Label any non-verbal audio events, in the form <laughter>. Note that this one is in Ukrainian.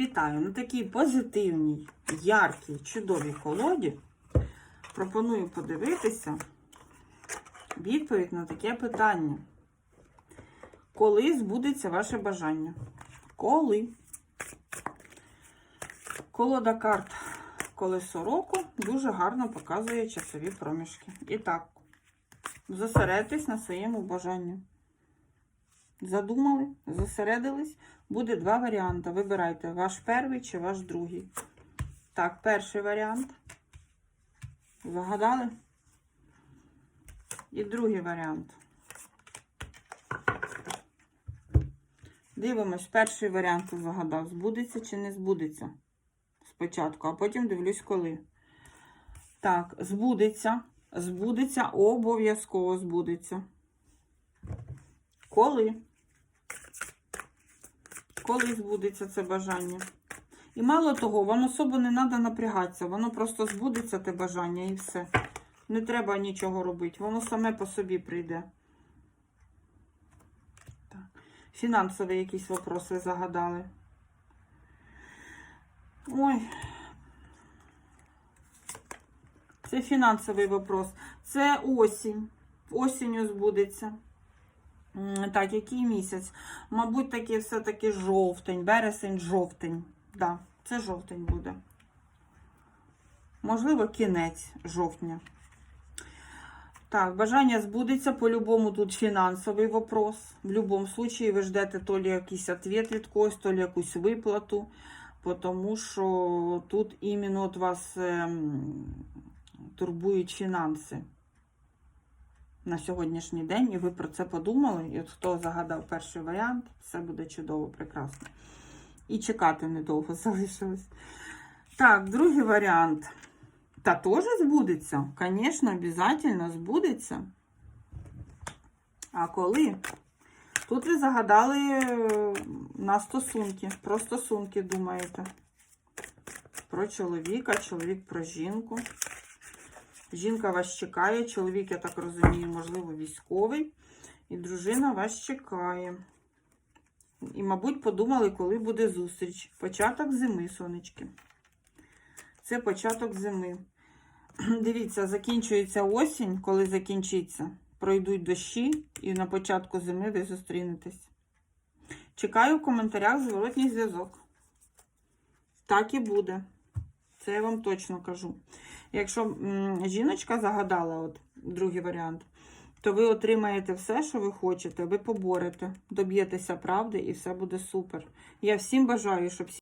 Вітаю! На такій позитивній, яркій, чудовій колоді пропоную подивитися відповідь на таке питання. Коли збудеться ваше бажання? Коли? Колода карт колесо року дуже гарно показує часові проміжки. І так, зосередьтесь на своєму бажанні. Задумали, зосередились. Буде два варіанти. Вибирайте ваш перший чи ваш другий. Так, перший варіант. Загадали? І другий варіант. Дивимось, перший варіант загадав, збудеться чи не збудеться. Спочатку, а потім дивлюсь, коли. Так, збудеться. Збудеться, обов'язково збудеться. Коли? Коли збудеться це бажання? І мало того, вам особо не треба напрягатися, воно просто збудеться те бажання і все. Не треба нічого робити, воно саме по собі прийде. Фінансові якісь вопроси загадали. Ой. Це фінансовий вопрос. Це осінь. Осінню збудеться. Так, який місяць? Мабуть, таки все-таки жовтень, березень, жовтень. Да, це жовтень буде. Можливо, кінець жовтня. Так, бажання збудеться. По-любому тут фінансовий вопрос. В будь-якому випадку ви ждете то ли якийсь відповідь від когось, то ли якусь виплату. Тому що тут іменно от вас ем, турбують фінанси на сьогоднішній день, і ви про це подумали. І от хто загадав перший варіант, все буде чудово, прекрасно. І чекати недовго <laughs> залишилось. Так, другий варіант. Та теж збудеться. Звісно, обов'язково збудеться. А коли? Тут ви загадали е, на стосунки. Про стосунки думаєте. Про чоловіка, чоловік про жінку. Жінка вас чекає, чоловік, я так розумію, можливо, військовий. І дружина вас чекає. І, мабуть, подумали, коли буде зустріч. Початок зими, сонечки. Це початок зими. <clears throat> Дивіться, закінчується осінь, коли закінчиться. Пройдуть дощі, і на початку зими ви зустрінетесь. Чекаю в коментарях зворотній зв'язок. Так і буде. Це я вам точно кажу. Якщо жіночка загадала, от другий варіант, то ви отримаєте все, що ви хочете, ви поборете, доб'єтеся правди і все буде супер. Я всім бажаю, щоб всі